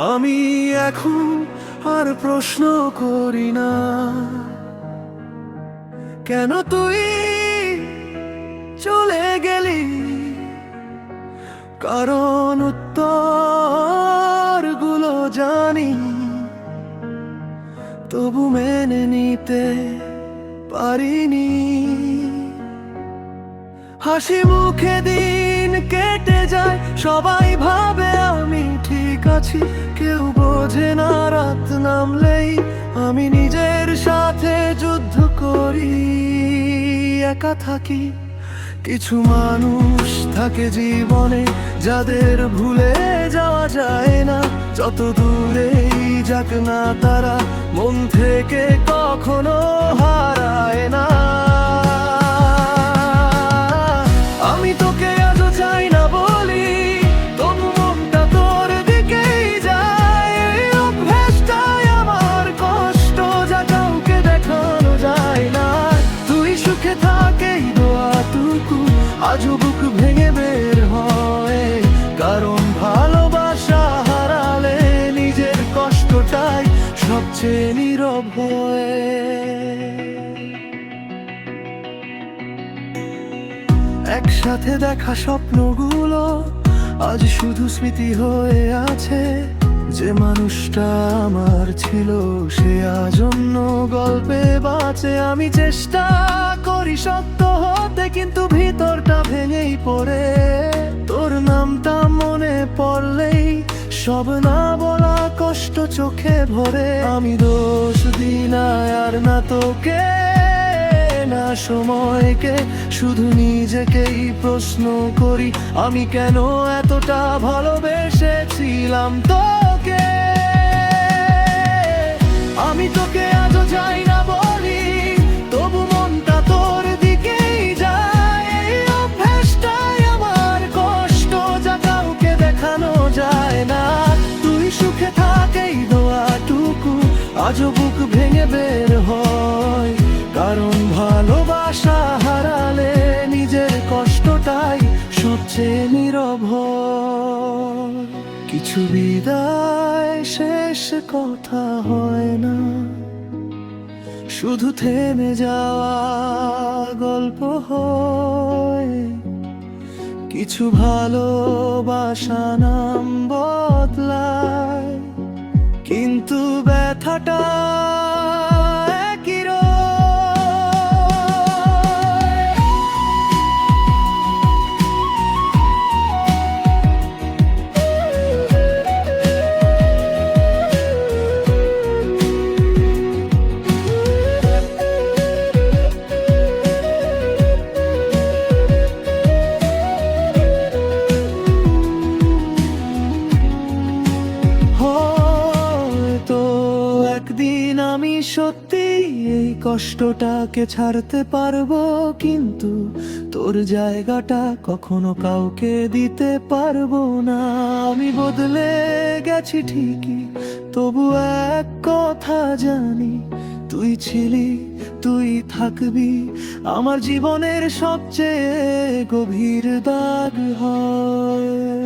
এখন আর প্রশ্ন করি না। কেন তুই চলে গেলি? কারণ উত্তরগুলো জানি, তবু মেনে নিতে পারিনি। হাসি মুখে দিন কেটে যায়, সবাই ভাবে আমি ঠিক আছি। কেউ বোঝে না রাত নামলেই আমি নিজের সাথে যুদ্ধ করি। একা থাকি, কিছু মানুষ থাকে জীবনে, যাদের ভুলে যাওয়া যায় না। যত দূরেই যাক না তারা, মন থেকে কখনো সবচেয়ে নীরব হয়। একসাথে দেখা স্বপ্নগুলো আজ শুধু স্মৃতি হয়ে আছে। যে মানুষটা আমার ছিল, সে আজ অন্য গল্পে বাঁচে। আমি চেষ্টা করি সত্য হতে, কিন্তু ভিতরটা ভেঙেই পড়ে। তোর নামটা মনে পড়লেই সব না বলা কষ্ট চোখে ভরে। আমি দোষ দিই না আর না তোকে, না সময়কে। শুধু নিজেকেই প্রশ্ন করি, আমি কেন এতটা ভালোবেসেছিলাম তোকে? আমি তোকে আজও চাই সবচেয়ে নীরব কিছু বিদায় শেষ কথা হয় না। শুধু থেমে যাওয়া গল্প হয়। কিছু ভালোবাসা নাম বদলায়, কিন্তু ব্যথাটা সত্যি এই কষ্টটাকে ছাড়তে পারব, কিন্তু তোর জায়গাটা কখনো কাউকে দিতে পারব না। আমি বদলে গেছি ঠিকই, তবু এক কথা জানি, তুই ছিলি, তুই থাকবি, আমার জীবনের সবচেয়ে গভীর দাগ হয়।